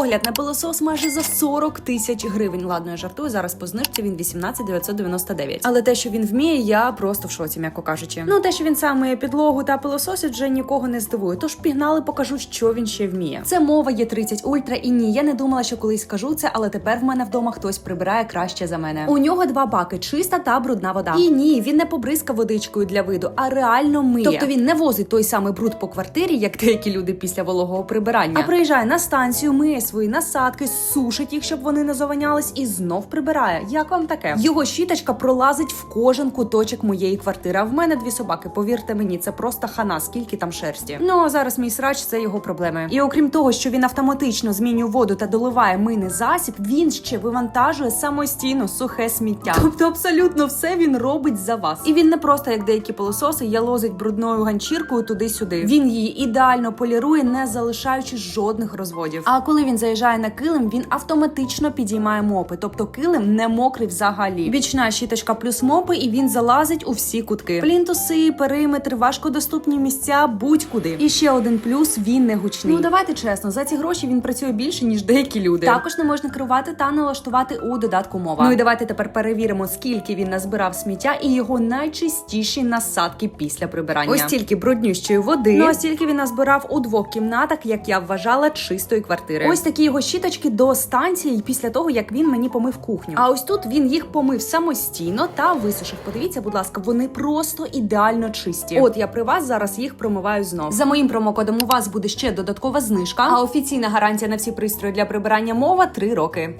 Огляд на пилосос майже за 40 тисяч гривень. Ладно, я жартую. Зараз по знижці він 18 999. Але те, що він вміє, я просто в шоці, м'яко кажучи. Ну те, що він сам миє підлогу та пилососить, вже нікого не здивує. Тож пігнали, покажу, що він ще вміє. Це мова є 30 ультра. І ні, я не думала, що колись скажу це, але тепер в мене вдома хтось прибирає краще за мене. У нього два баки: чиста та брудна вода. І ні, він не побризкав водичкою для виду, а реально миє. Тобто він не возить той самий бруд по квартирі, як деякі люди після вологого прибирання. А приїжджає на станцію, миє свої насадки, сушить їх, щоб вони не завонялись, і знов прибирає. Як вам таке? Його щіточка пролазить в кожен куточок моєї квартири. А в мене дві собаки. Повірте мені, це просто хана, скільки там шерсті. Ну а зараз мій срач це його проблеми. І окрім того, що він автоматично змінює воду та доливає мийний засіб, він ще вивантажує самостійно сухе сміття. Тобто абсолютно все він робить за вас. І він не просто як деякі пилососи, ялозить брудною ганчіркою туди-сюди. Він її ідеально полірує, не залишаючи жодних розводів. А коли він заїжджає на килим, він автоматично підіймає мопи, тобто килим не мокрий взагалі. Бічна щіточка плюс мопи, і він залазить у всі кутки. Плінтуси, периметр, важкодоступні місця, будь-куди. І ще один плюс він не гучний. Ну давайте чесно, за ці гроші він працює більше ніж деякі люди. Також не можна керувати та налаштувати у додатку мова. Ну і давайте тепер перевіримо, скільки він назбирав сміття і його найчистіші насадки після прибирання. Ось стільки бруднющої води. Ну а стільки він назбирав у двох кімнатах, як я вважала, чистої квартири. Ось такі його щіточки до станції після того, як він мені помив кухню. А ось тут він їх помив самостійно та висушив. Подивіться, будь ласка, вони просто ідеально чисті. От я при вас зараз їх промиваю знов. За моїм промокодом у вас буде ще додаткова знижка, а офіційна гарантія на всі пристрої для прибирання мова 3 роки.